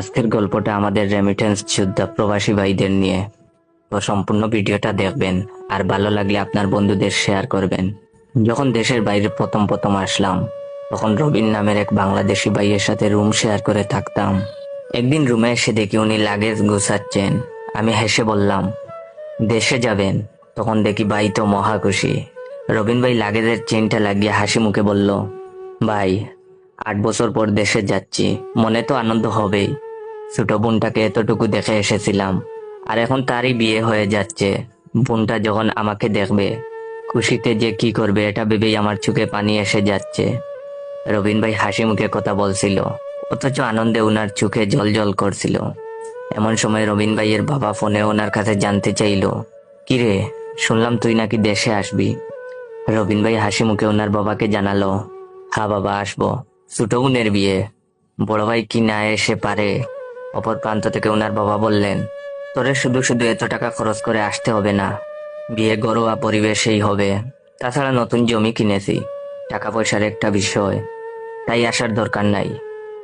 আজকের গল্পটা আমাদের রেমিটেন্স যোদ্ধা প্রবাসী ভাইদের নিয়ে। তো সম্পূর্ণ ভিডিওটা দেখবেন, আর ভালো লাগলে আপনার বন্ধুদের শেয়ার করবেন। যখন দেশের বাইরে প্রথম প্রথম আসলাম, তখন রবিন নামের এক বাংলাদেশি ভাইয়ের সাথে রুম শেয়ার করে থাকতাম। একদিন রুমে এসে দেখি উনি লাগেজ গুছাচ্ছেন। আমি হেসে বললাম, দেশে যাবেন? তখন দেখি ভাই তো মহা খুশি। রবিন ভাই লাগেজের চেনটা লাগিয়ে হাসি মুখে বলল, ভাই, আট বছর পর দেশে যাচ্ছি, মনে তো আনন্দ হবেই। ছোট বোনটাকে এতটুকু দেখে এসেছিলাম। আর এখন তারই বিয়ে হয়ে যাচ্ছে। বোনটা যখন আমাকে দেখবে, খুশিতে যে কি করবে এটা ভেবেই আমার চোখে পানি এসে যাচ্ছে। রবিন ভাই হাসি মুখে কথা বলছিল, অথচ আনন্দে ওনার চোখে জল জল করছিল। এমন সময় রবিন ভাইয়ের বাবা ফোনে ওনার কাছে জানতে চাইলো কিরে শুনলাম তুই নাকি দেশে আসবি? রবিন ভাই হাসি মুখে ওনার বাবাকে জানালো, হা বাবা, আসব। ছোট বোনের বিয়ে। বড় ভাই কি না এসে পারে? অপর প্রান্ত থেকে ওনার বাবা বললেন, তোরে শুধু শুধু এত টাকা খরচ করে আসতে হবে না। বিয়ে ঘরোয়া পরিবেশেই হবে। তাছাড়া নতুন জমি কিনেছি। টাকা পয়সার একটা বিষয়। তাই আসার দরকার নাই।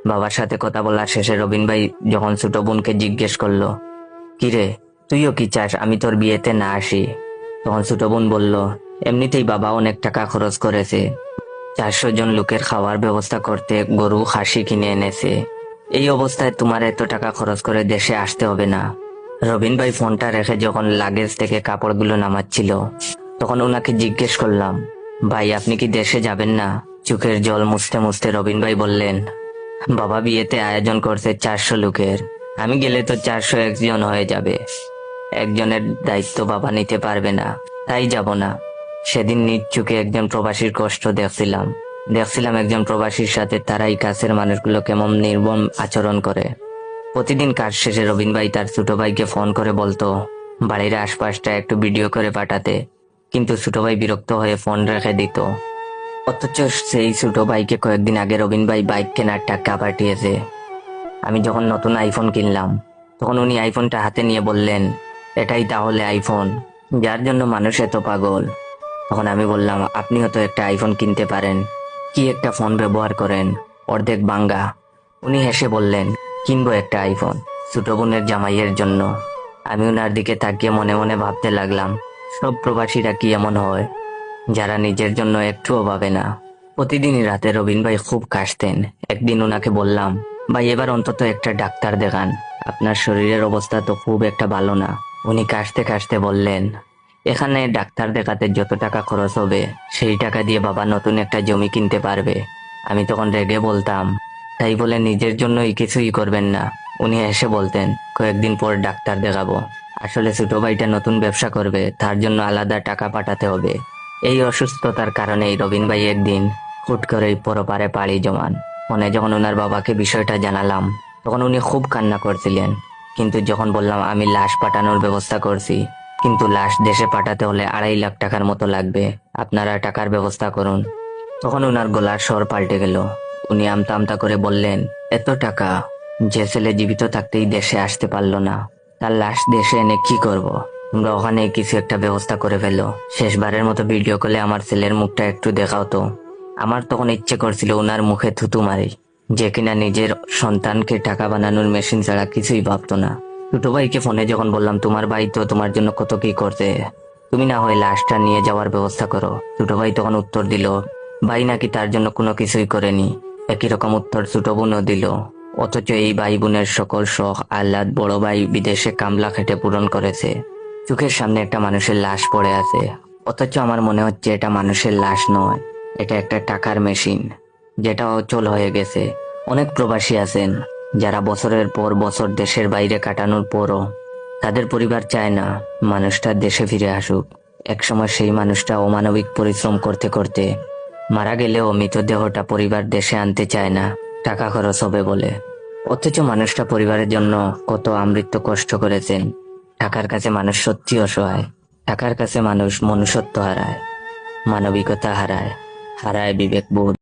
বাবার সাথে কথা বলার শেষে রবিন ভাই যখন ছোট বোনকে জিজ্ঞেস করল, কিরে, তুইও কি চাস আমি তোর বিয়েতে না আসি? তখন ছোট বোন বলল, এমনিতেই বাবা অনেক টাকা খরচ করেছে। চারশো জন লোকের খাওয়ার ব্যবস্থা করতে গরু, খাসি কিনে এনেছে। এই অবস্থায় তোমার এত টাকা খরচ করে দেশে আসতে হবে না। রবিন ভাই ফোনটা রেখে যখন লাগেজ থেকে কাপড়গুলো নামাচ্ছিল, তখন ওনাকে জিজ্ঞেস করলাম, ভাই, আপনি কি দেশে যাবেন না? চোখের জল মুছতে মুছতে রবিন ভাই বললেন, বাবা বিয়েতে আয়োজন করছে চারশো লোকের। আমি গেলে তো চারশো একজন হয়ে যাবে। একজনের দায়িত্ব বাবা নিতে পারবে না, তাই যাব না। সেদিন নিজ চোখে একজন প্রবাসীর কষ্ট দেখছিলাম। দেখছিলাম একজন প্রবাসীর সাথে তারাই কাছের মানুষগুলো কেমন নির্মম আচরণ করে। প্রতিদিন কাজ শেষে রবিন ভাই তার ছোট ভাইকে ফোন করে বলতো, বাড়ির আশপাশটা একটু ভিডিও করে পাঠাতে। কিন্তু ছোট ভাই বিরক্ত হয়ে ফোন রেখে দিত। অথচ সেই ছোট ভাইকে কয়েকদিন আগে রবিন ভাই বাইক কেনার টাকা পাঠিয়েছে। আমি যখন নতুন আইফোন কিনলাম, তখন উনি আইফোনটা হাতে নিয়ে বললেন, এটাই তাহলে আইফোন, যার জন্য মানুষ এত পাগল। তখন আমি বললাম, আপনিও তো একটা আইফোন কিনতে পারেন। কি একটা ফোন ব্যবহার করেন? অর্ধেক বাঙ্গা। উনি হেসে বললেন, কিনবো একটা আইফোন ছোট বোনের জামাইয়ের জন্য। আমি ওনার দিকে তাকিয়ে মনে মনে ভাবতে লাগলাম, সব প্রবাসীরা কি এমন হয়? যারা নিজের জন্য একটুও ভাবে না। প্রতিদিনই রাতে রবিন ভাই খুব কাশতেন। একদিন ওনাকে বললাম, ভাই, এবার অন্তত একটা ডাক্তার দেখান। আপনার শরীরের অবস্থা তো খুব একটা ভালো না। উনি কাশতে কাশতে বললেন এখানে ডাক্তার দেখাতে যত টাকা খরচ হবে, সেই টাকা দিয়ে বাবা নতুন একটা জমি কিনতে পারবে। আমি তখন রেগে বলতাম, তাই বলে নিজের জন্যই কিছুই করবেন না। উনি এসে বলতেন, কয়েকদিন পর ডাক্তার দেখাবো। আসলে ছোট ভাইটা নতুন ব্যবসা করবে, তার জন্য আলাদা টাকা পাঠাতে হবে। এই অসুস্থতার কারণেই রবিন ভাই একদিন হুট করেই পরপারে পাড়ি জমান। মনে যখন ওনার বাবাকে বিষয়টা জানালাম, তখন উনি খুব কান্না করছিলেন। কিন্তু যখন বললাম, আমি লাশ পাঠানোর ব্যবস্থা করছি কিন্তু লাশ দেশে পাঠাতে হলে আড়াই লাখ টাকার মতো লাগবে। আপনারা টাকার ব্যবস্থা করুন। তখন ওনার গলার স্বর পাল্টে গেল। উনি আমতা আমতা করে বললেন, এত টাকা, যে ছেলে জীবিত থাকতেই দেশে আসতে পারল না। তার লাশ দেশে এনে কি করব। তোমরা ওখানে কিছু একটা ব্যবস্থা করে ফেলো। শেষবারের মতো ভিডিও কলে আমার ছেলের মুখটা একটু দেখাও তো। আমার তখন ইচ্ছে করছিল ওনার মুখে থুতু মারি। যে কিনা নিজের সন্তানকে টাকা বানানোর মেশিন ছাড়া কিছুই ভাবতো না। ছোট ভাইকে ফোনে যখন বললাম, তোমার ভাই তো তোমার জন্য কত কি করতে তুমি না হয় লাশটা নিয়ে যাওয়ার ব্যবস্থা করো। ছোট ভাই তখন উত্তর দিল, ভাই নাকি তার জন্য কোনো কিছুই করেনি। একই রকম উত্তর ছোট বোনও দিল, অথচ এই ভাই বোনের সকল শখ, আহ্লাদ, বড় ভাই বিদেশে কামলা খেটে পূরণ করেছে। চোখের সামনে একটা মানুষের লাশ পড়ে আছে। অথচ আমার মনে হচ্ছে এটা মানুষের লাশ নয়, এটা একটা টাকার মেশিন, যেটা অচল হয়ে গেছে। অনেক প্রবাসী আছেন। যারা বছরের পর বছর দেশের বাইরে কাটানোর পরও তাদের পরিবার চায় না মানুষটা দেশে ফিরে আসুক। একসময় সেই মানুষটা অমানবিক পরিশ্রম করতে করতে মারা গেলেও মৃতদেহটা পরিবার দেশে আনতে চায় না, টাকা খরচ হবে বলে। অথচ মানুষটা পরিবারের জন্য কত আমৃত্য কষ্ট করেছেন। টাকার কাছে মানুষ সত্যি অসহায়, টাকার কাছে মানুষ মনুষ্যত্ব হারায়, মানবিকতা হারায় হারায় বিবেকবোধ।